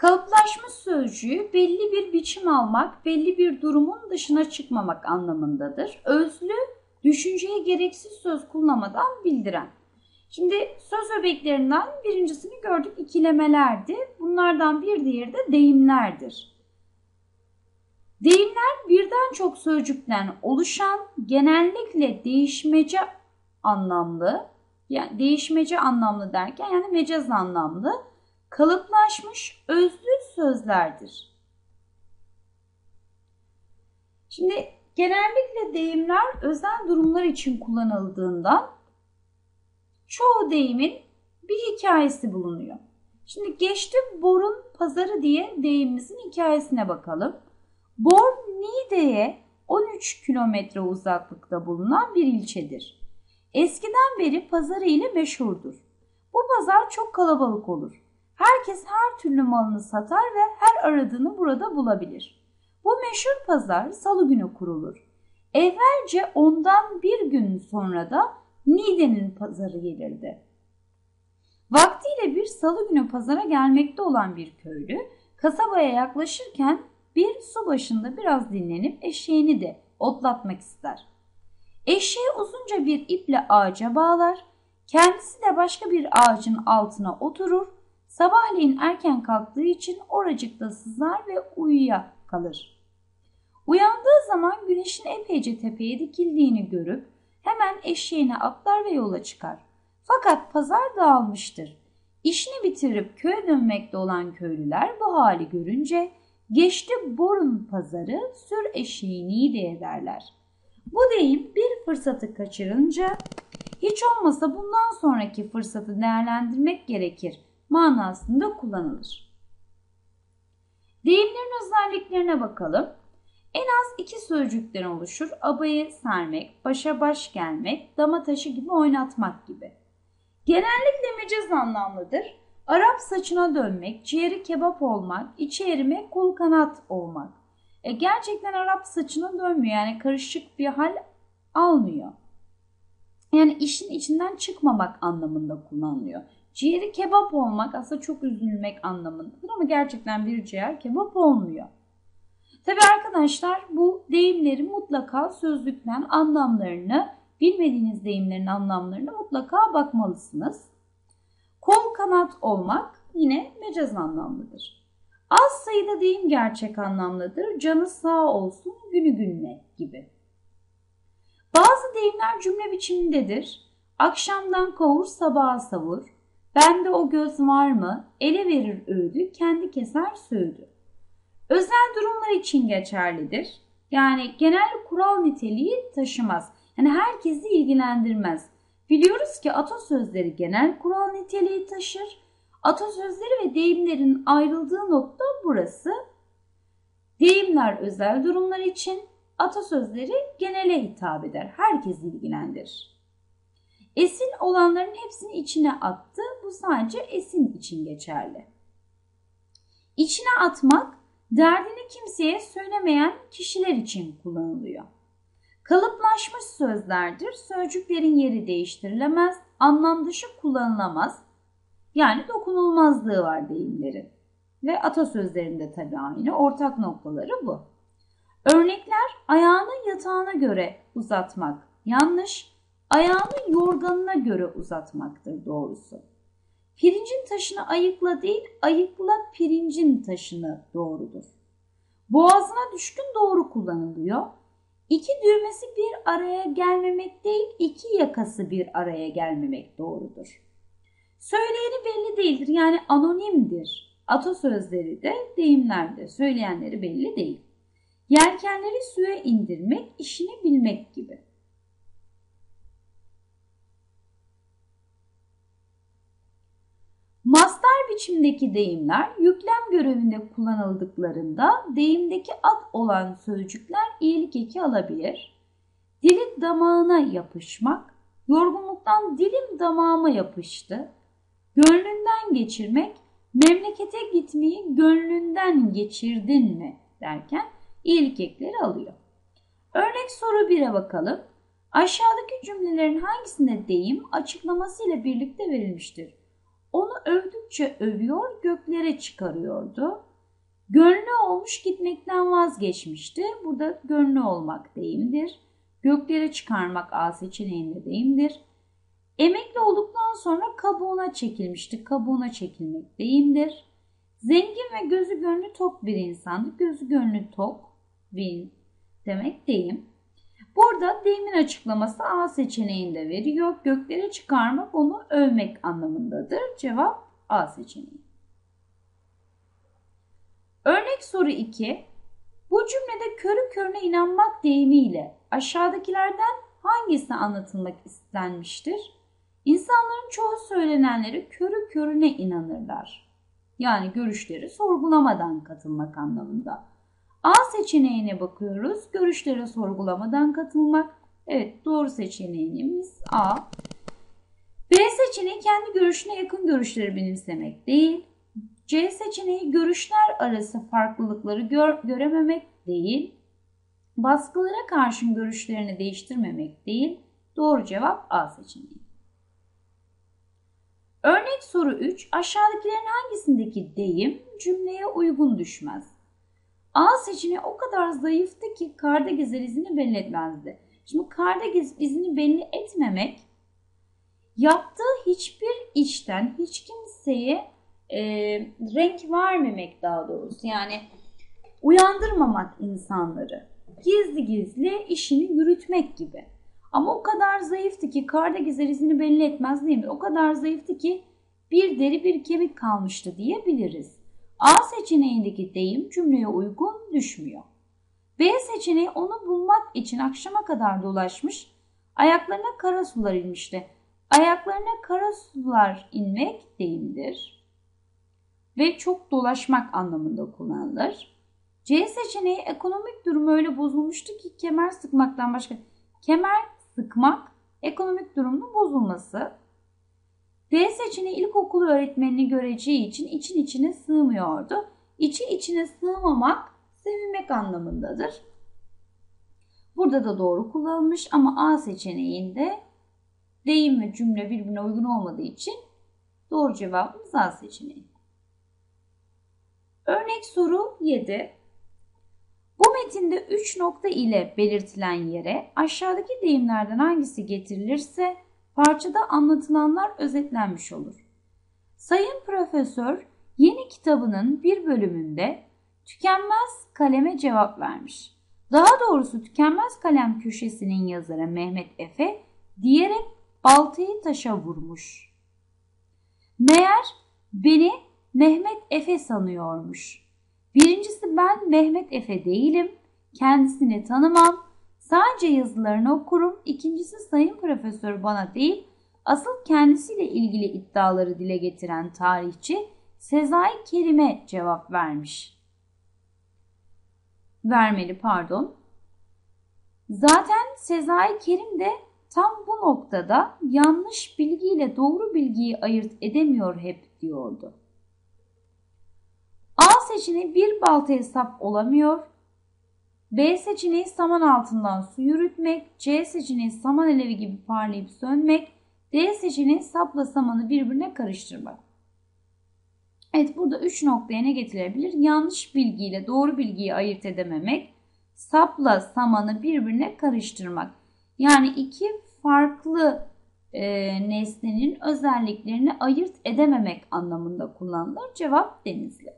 Kalıplaşmış sözcüğü belli bir biçim almak, belli bir durumun dışına çıkmamak anlamındadır. Özlü, düşünceye gereksiz söz kullanmadan bildiren. Şimdi söz öbeklerinden birincisini gördük ikilemelerdi. Bunlardan bir diğeri de deyimlerdir. Deyimler birden çok sözcükten oluşan genellikle değişmece anlamlı, yani değişmece anlamlı derken yani mecaz anlamlı, kalıplaşmış özlü sözlerdir. Şimdi genellikle deyimler özel durumlar için kullanıldığından çoğu deyimin bir hikayesi bulunuyor. Şimdi geçti Bor'un pazarı diye deyimimizin hikayesine bakalım. Bor, Niğde'ye 13 kilometre uzaklıkta bulunan bir ilçedir. Eskiden beri pazarı ile meşhurdur. Bu pazar çok kalabalık olur. Herkes her türlü malını satar ve her aradığını burada bulabilir. Bu meşhur pazar salı günü kurulur. Evvelce ondan bir gün sonra da Niğde'nin pazarı gelirdi. Vaktiyle bir salı günü pazara gelmekte olan bir köylü kasabaya yaklaşırken bir su başında biraz dinlenip eşeğini de otlatmak ister. Eşeği uzunca bir iple ağaca bağlar, kendisi de başka bir ağacın altına oturur, sabahleyin erken kalktığı için oracıkta sızar ve uyuya kalır. Uyandığı zaman güneşin epeyce tepeye dikildiğini görüp hemen eşeğine atlar ve yola çıkar. Fakat pazar dağılmıştır. İşini bitirip köye dönmekte olan köylüler bu hali görünce geçti borun pazarı sür eşeğini de ederler. Bu deyim bir fırsatı kaçırınca hiç olmasa bundan sonraki fırsatı değerlendirmek gerekir manasında kullanılır. Deyimlerin özelliklerine bakalım. En az iki sözcükten oluşur. Abayı sermek, başa baş gelmek, dama taşı gibi oynatmak gibi. Genellikle mecaz anlamlıdır. Arap saçına dönmek, ciğeri kebap olmak, içi erimek, kol kanat olmak. E gerçekten Arap saçına dönmüyor yani karışık bir hal almıyor. Yani işin içinden çıkmamak anlamında kullanılıyor. Ciğeri kebap olmak aslında çok üzülmek anlamındadır ama gerçekten bir ciğer kebap olmuyor. Tabi arkadaşlar bu deyimleri mutlaka sözlükten anlamlarını, bilmediğiniz deyimlerin anlamlarını mutlaka bakmalısınız. Kol kanat olmak yine mecaz anlamlıdır. Az sayıda deyim gerçek anlamlıdır. Canı sağ olsun günü gününe gibi. Bazı deyimler cümle biçimindedir. Akşamdan kovur sabaha savur. Bende o göz var mı? Ele verir öğüdü, kendi keser söğüdü. Özel durumlar için geçerlidir. Yani genel kural niteliği taşımaz. Yani herkesi ilgilendirmez. Biliyoruz ki atasözleri genel kural niteliği taşır. Atasözleri ve deyimlerin ayrıldığı nokta burası. Deyimler özel durumlar için, atasözleri genele hitap eder. Herkesi ilgilendirir. Esin olanların hepsini içine attı. Bu sadece esin için geçerli. İçine atmak derdini kimseye söylemeyen kişiler için kullanılıyor. Kalıplaşmış sözlerdir. Sözcüklerin yeri değiştirilemez, anlam dışı kullanılamaz. Yani dokunulmazlığı var deyimlerin. Ve atasözlerinde tabii aynı. Ortak noktaları bu. Örnekler ayağını yatağına göre uzatmak yanlış, ayağını yorganına göre uzatmaktır doğrusu. Pirincin taşını ayıkla değil, ayıkla pirincin taşını doğrudur. Boğazına düşkün doğru kullanılıyor. İki düğmesi bir araya gelmemek değil, iki yakası bir araya gelmemek doğrudur. Söyleyeni belli değildir yani anonimdir. Atasözleri de deyimlerde söyleyenleri belli değil. Yelkenleri suya indirmek, işini bilmek gibi. Mastar biçimdeki deyimler yüklem görevinde kullanıldıklarında deyimdeki at olan sözcükler iyilik eki alabilir. Dili damağına yapışmak, yorgunluktan dilim damağıma yapıştı. Gönlünden geçirmek, memlekete gitmeyi gönlünden geçirdin mi derken iyilik ekleri alıyor. Örnek soru 1'e bakalım. Aşağıdaki cümlelerin hangisinde deyim açıklaması ile birlikte verilmiştir? Onu övdükçe övüyor, göklere çıkarıyordu. Gönlü olmuş gitmekten vazgeçmişti. Burada gönlü olmak deyimdir. Göklere çıkarmak A seçeneğinde deyimdir. Emekli olduktan sonra kabuğuna çekilmişti. Kabuğuna çekilmek deyimdir. Zengin ve gözü gönlü tok bir insandı. Gözü gönlü tok bir demek deyim. Burada deyimin açıklaması A seçeneğinde veriyor. Göklere çıkarmak onu övmek anlamındadır. Cevap A seçeneği. Örnek soru 2. Bu cümlede körü körüne inanmak deyimiyle aşağıdakilerden hangisi anlatılmak istenmiştir? İnsanların çoğu söylenenleri körü körüne inanırlar. Yani görüşleri sorgulamadan katılmak anlamında. A seçeneğine bakıyoruz. Görüşlere sorgulamadan katılmak. Evet doğru seçeneğimiz A. B seçeneği kendi görüşüne yakın görüşleri benimsemek değil. C seçeneği görüşler arası farklılıkları gör, görememek değil. Baskılara karşın görüşlerini değiştirmemek değil. Doğru cevap A seçeneği. Örnek soru 3. Aşağıdakilerin hangisindeki deyim cümleye uygun düşmez? A seçeneği o kadar zayıftı ki karda gezer izini belli etmezdi. Şimdi karda izini belli etmemek yaptığı hiçbir işten hiç kimseye e, renk vermemek daha doğrusu. Yani uyandırmamak insanları. Gizli gizli işini yürütmek gibi. Ama o kadar zayıftı ki karda gezer izini belli etmez değil mi? O kadar zayıftı ki bir deri bir kemik kalmıştı diyebiliriz. A seçeneğindeki deyim cümleye uygun düşmüyor. B seçeneği onu bulmak için akşama kadar dolaşmış, ayaklarına kara sular inmişti. Ayaklarına kara sular inmek deyimdir. Ve çok dolaşmak anlamında kullanılır. C seçeneği ekonomik durumu öyle bozulmuştu ki kemer sıkmaktan başka kemer sıkmak ekonomik durumun bozulması. D seçeneği ilkokulu öğretmenini göreceği için için içine sığmıyordu. İçi içine sığmamak sevinmek anlamındadır. Burada da doğru kullanılmış ama A seçeneğinde deyim ve cümle birbirine uygun olmadığı için doğru cevabımız A seçeneği. Örnek soru 7. Bu metinde 3 nokta ile belirtilen yere aşağıdaki deyimlerden hangisi getirilirse parçada anlatılanlar özetlenmiş olur. Sayın Profesör yeni kitabının bir bölümünde tükenmez kaleme cevap vermiş. Daha doğrusu tükenmez kalem köşesinin yazarı Mehmet Efe diyerek baltayı taşa vurmuş. Meğer beni Mehmet Efe sanıyormuş. Birincisi ben Mehmet Efe değilim. Kendisini tanımam. Sadece yazılarını okurum. İkincisi sayın profesör bana değil, asıl kendisiyle ilgili iddiaları dile getiren tarihçi Sezai Kerim'e cevap vermiş. Vermeli pardon. Zaten Sezai Kerim de tam bu noktada yanlış bilgiyle doğru bilgiyi ayırt edemiyor hep diyordu. A seçeneği bir baltaya sap olamıyor. B seçeneği saman altından su yürütmek. C seçeneği saman alevi gibi parlayıp sönmek. D seçeneği sapla samanı birbirine karıştırmak. Evet burada 3 noktaya ne getirebilir? Yanlış bilgiyle doğru bilgiyi ayırt edememek. Sapla samanı birbirine karıştırmak. Yani iki farklı e, nesnenin özelliklerini ayırt edememek anlamında kullanılır. Cevap denizli.